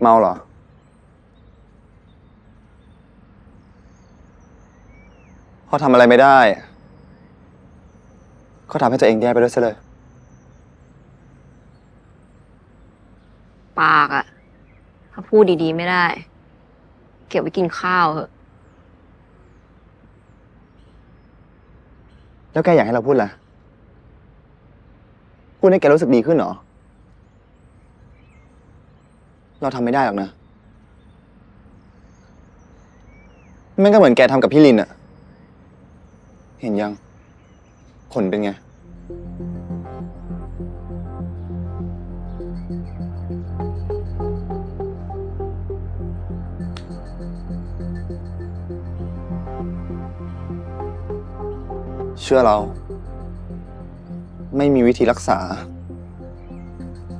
เมาเหรอพอทำอะไรไม่ได้ ก็ทำให้ตัวเองแย่ไปด้วยซะเลย ปากอะถ้าพูดดีๆไม่ได้ เก็บไว้กินข้าวเถอะ แล้วแกอยากให้เราพูดอะไรพูดให้แกรู้สึกดีขึ้นเหรอ เราทำไม่ได้หรอกนะแมันก็เหมือนแกทำกับพี่ลินอะเห็นยังผลเป็นไง เชื่อเรา ไม่มีวิธีรักษา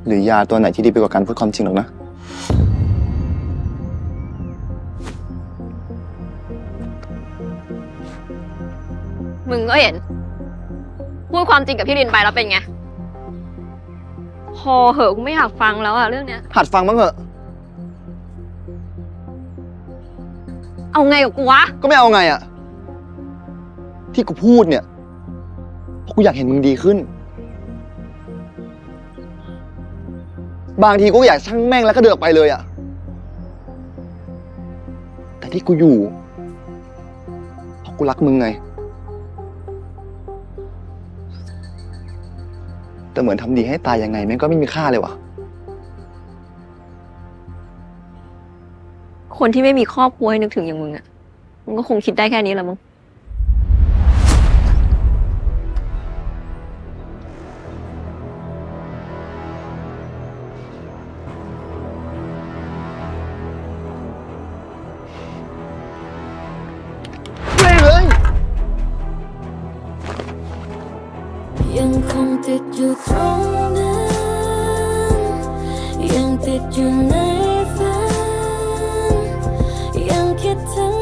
หรือยาตัวไหนที่ดีไปกว่าการพูดความจริงหรอกนะ มึงก็เห็น พูดความจริงกับพี่ลินไปแล้วเป็นไง พอเหอะกูไม่อยากฟังแล้วอะเรื่องเนี้ย หัดฟังบ้างเหอะ เอาไงกับกูวะ ก็ไม่เอาไงอะที่กูพูดเนี่ยเพราะกูอยากเห็นมึงดีขึ้น บางทีกูก็อยากช่างแม่งแล้วก็เดินออกไปเลยอะแต่ที่กูอยู่เพราะกูรักมึงไง แต่เหมือนทำดีให้ตายยังไงแม่งก็ไม่มีค่าเลยวะคนที่ไม่มีครอบครัวให้นึกถึงอย่างมึงอะมึงก็คงคิดได้แค่นี้แหละมึง ยังคงติดอยู่ตรงนั้นยังติดอยู่ในฝันยังคิดถึง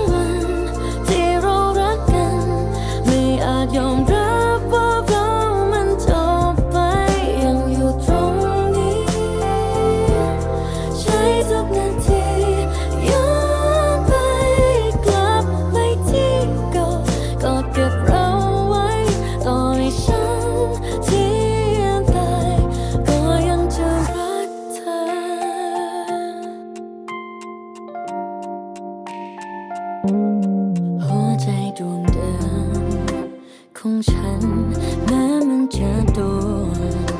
หัวใจดวงเดิมของฉัน แม้มันจะโดน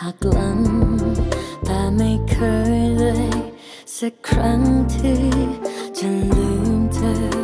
หักหลังแต่ไม่เคยเลย สักครั้งที่จะลืมเธอ